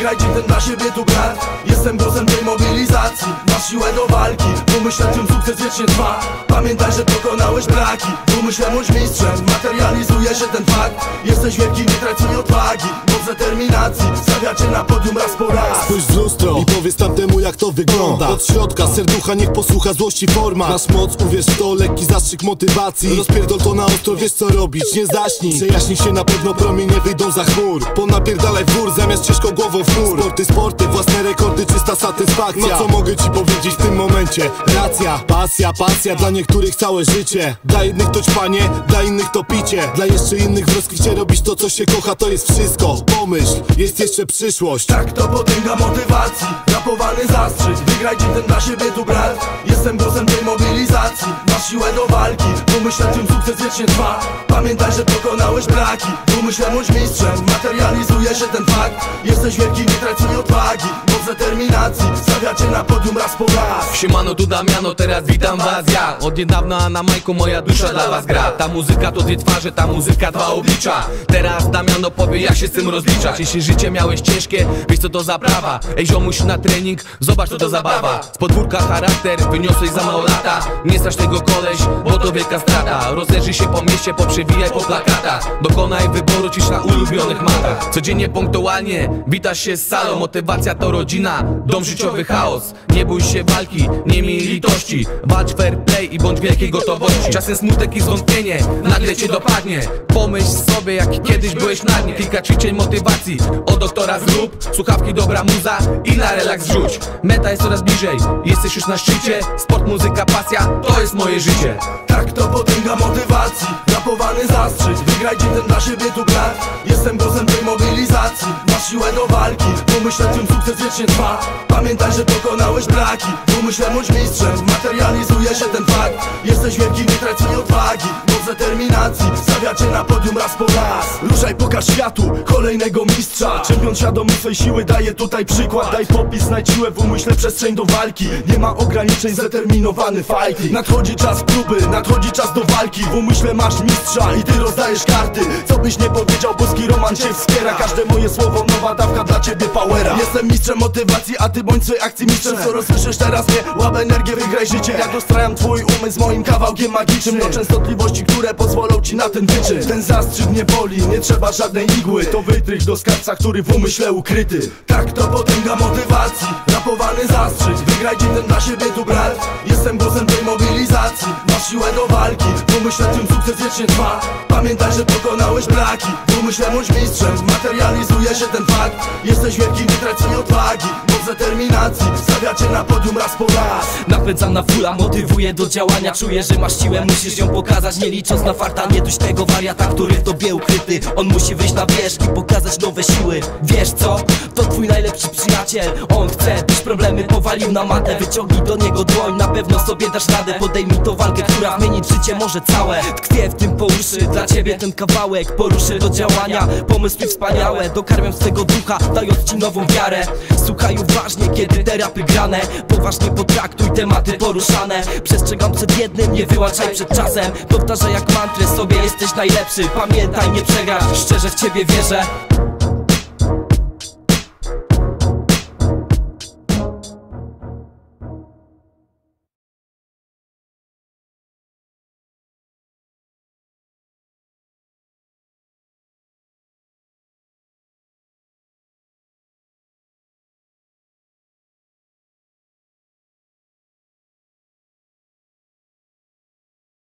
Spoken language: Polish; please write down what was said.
Wygrajcie ten dla siebie tu brat Jestem głosem tej mobilizacji. Masz siłę do walki Tym sukces wiecznie trwa. Pamiętaj, że pokonałeś braki. Bądź mistrzem. Materializuje się ten fakt. Jesteś wielki, nie tracij odwagi. Moc determinacji. Stawia cię na podium raz po raz. Spójrz w lustro i powiedz tamtemu jak to wygląda. Od środka serducha niech posłucha złości forma. Masz moc, uwierz w to, lekki zastrzyk motywacji. Rozpierdol to na ostro, wiesz co robić, nie zaśnij. Przejaśni się na pewno promienie wyjdą za chmur. Ponapierdalaj w gór zamiast ciężką głową w mur Sporty, sporty, własne rekordy, czysta satysfakcja. No co mogę ci powiedzieć w tym momencie? Racja, pasja, pasja, dla niektórych całe życie. Dla jednych to ćpanie, dla innych to picie. Dla jeszcze innych w rozkwicie robić to co się kocha, to jest wszystko. Pomyśl, jest jeszcze przyszłość. Tak to potęga motywacji Rapowany zastrzyk Wygrajcie ten dla siebie tu brat. Jestem głosem tej mobilizacji. Masz siłę do walki Pomyśl tym sukces wiecznie trwa Pamiętaj, że pokonałeś braki. Pomyśl bądź mistrzem Materializuje się ten fakt. Jesteś wielki, nie tracij odwagi. Moc determinacji Stawia cię na podium raz po raz. Siemano tu Damiano, teraz witam was ja. Od niedawna na majku moja dusza dla was gra. Ta muzyka to dwie twarze, ta muzyka dwa oblicza. Teraz Damiano powie jak się z tym rozliczać. Jeśli życie miałeś ciężkie, wiesz co to za prawa. Ej ziomuś na trening, zobacz to to zabawa Z podwórka charakter, wyniosłeś za mało lata. Nie strasz tego koleś, bo to wielka strata. Rozejrzyj się po mieście, poprzewijaj po plakatach. Dokonaj wyboru cisz na ulubionych matach. Codziennie punktualnie, witasz się z salą. Motywacja to rodzina, dom życiowy chaos. Nie bój się walki, nie miej litości. Walcz fair play i bądź wielkiej gotowości. Czasem smutek i zwątpienie, nagle cię dopadnie. Pomyśl sobie jak kiedyś byłeś na dnie. Kilka ćwiczeń motywacji, od doktora zrób. Słuchawki dobra muza i na relaks rzuć Meta jest coraz bliżej, jesteś już na szczycie. Sport, muzyka, pasja, to jest moje życie. Tak to potęga motywacji zastrzyk Wygrajcie ten dla siebie tu brat Jestem głosem tej mobilizacji siłę do walki Pomyśl nad tym sukces wiecznie trwa. Pamiętaj, że pokonałeś braki Pomyśl bądź mistrzem. Materializuje się ten fakt. Jesteś wielki, nie tracij odwagi. Moc determinacji Stawia cię na podium raz po raz. Ruszaj, pokaż światu kolejnego mistrza. Czempion świadomy swej siły daje tutaj przykład. Daj popis, znajdź siłę w umyśle przestrzeń do walki. Nie ma ograniczeń, zdeterminowany fighting Nadchodzi czas próby, nadchodzi czas do walki. W umyśle masz mistrza i ty rozdajesz karty. Co byś nie powiedział, boski roman cię wspiera. Każde moje słowo, nowa dawka dla ciebie powera. Jestem mistrzem motywacji, a ty bądź swojej akcji mistrzem. Co rozsłyszysz teraz mnie? Łap energię, wygraj życie. Ja dostrajam twój umysł moim kawałkiem magicznym. Do częstotliwości, które pozwolą ci na ten wyczyn. Ten zastrzyk nie boli, nie trzeba żadnej igły. To wytrych do skarbca, który w umyśle ukryty. Tak to potęga motywacji. Rapowany zastrzyk Wygrajcie ten dla siebie tu brat. Jestem głosem tej mobilizacji siłę do walki. Pomyśl nad tym sukces wiecznie trwa. Pamiętaj, że pokonałeś braki. Pomyśl bądź mistrzem Materializuje się ten fakt. Jesteś wielki, nie tracij odwagi. Moc determinacji Cię na podium raz po raz. Napędzam na fula, motywuję do działania. Czuję, że masz siłę, musisz ją pokazać. Nie licząc na farta, nie dość tego wariata Który w tobie ukryty. On musi wyjść na wierzch i pokazać nowe siły. Wiesz co? To twój najlepszy przyjaciel. On chce, byś problemy powalił na matę. Wyciągnij do niego dłoń, na pewno sobie dasz radę. Podejmij to walkę, która zmienić życie może całe. Tkwię w tym po uszy, dla ciebie ten kawałek Poruszy do działania, pomysły wspaniałe Dokarmiam z tego ducha, dając ci nową wiarę. Słuchaj uważnie, kiedy te rapy Poważnie potraktuj tematy poruszane. Przestrzegam przed jednym, nie wyłączaj przed czasem. Powtarzaj jak mantrę sobie, jesteś najlepszy. Pamiętaj, nie przegrasz, szczerze w ciebie wierzę